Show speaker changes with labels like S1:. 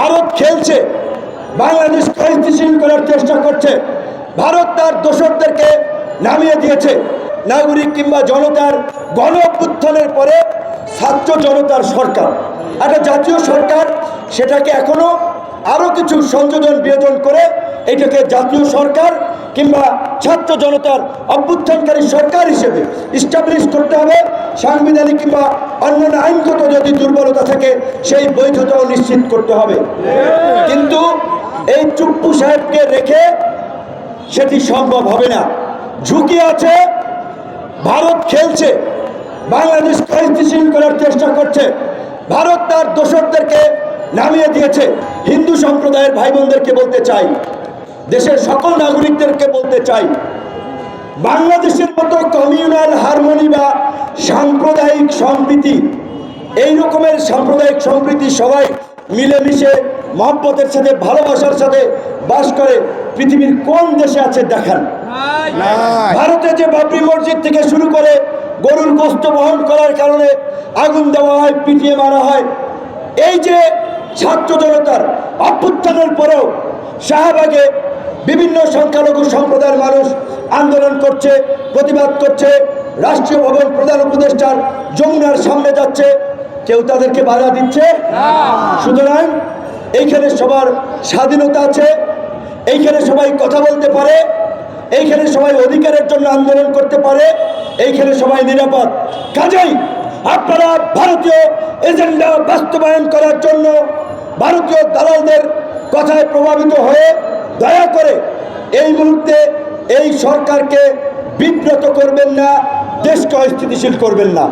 S1: ভারত খেলছে, বাংলাদেশ স্থিতিশীল করার চেষ্টা করছে। ভারত তার দোষকদেরকে নামিয়ে দিয়েছে। নাগরিক কিংবা জনতার গণ পরে ছাত্র জনতার সরকার। একটা জাতীয় সরকার, সেটাকে এখনও আরও কিছু সংযোজন বিয়োজন করে এটাকে জাতীয় সরকার কিংবা ছাত্র জনতার অভ্যুত্থানকারী সরকার হিসেবে ইস্টাবলিশ করতে হবে। সাংবিধানিক কিংবা অন্যান্য আইনগত যদি দুর্বলতা থাকে, সেই বৈধতাও নিশ্চিত করতে হবে। কিন্তু এই চুপ্পু সাহেবকে রেখে সেটি সম্ভব হবে না। ঝুঁকি আছে, ভারত খেলছে, বাংলাদেশ স্থিতিশীল করার চেষ্টা করছে। ভারত তার দোসরদেরকে নামিয়ে দিয়েছে। হিন্দু সম্প্রদায়ের ভাই বোনদেরকে বলতে চাই দেশের সকল নাগরিকদেরকে বলতে চাই বাংলাদেশের মতো কমিউনাল হারমোনি বা সাম্প্রদায়িক সম্প্রীতি এই রকমের সাম্প্রদায়িক সম্প্রীতি সবাই মিলেমিশে মহব্বতের সাথে ভালোবাসার সাথে বাস করে পৃথিবীর কোন দেশে আছে দেখান। ভারতে যে বাবরি মসজিদ থেকে শুরু করে গরুর গোস্ত বহন করার কারণে আগুন দেওয়া হয় পিটিয়ে মারা হয় এই যে ছাত্র জনতার অভ্যুত্থানের পরেও শাহবাগে বিভিন্ন সংখ্যালঘু সম্প্রদায়ের মানুষ আন্দোলন করছে প্রতিবাদ করছে রাষ্ট্রীয় ভবন প্রধান উপদেষ্টার যমুনার সামনে যাচ্ছে। কেউ তাদেরকে বাধা দিচ্ছে? সুতরাং এইখানে সবার স্বাধীনতা আছে এইখানে সবাই কথা বলতে পারে এইখানে সবাই অধিকারের জন্য আন্দোলন করতে পারে এইখানে সবাই নিরাপদ। কাজেই আপনারা ভারতীয় এজেন্ডা বাস্তবায়ন করার জন্য ভারতীয় দালালদের কথায় প্রভাবিত হয়ে দয়া করে এই মুহূর্তে এই সরকারকে বিব্রত করবেন না দেশকে অস্থিতিশীল করবেন না।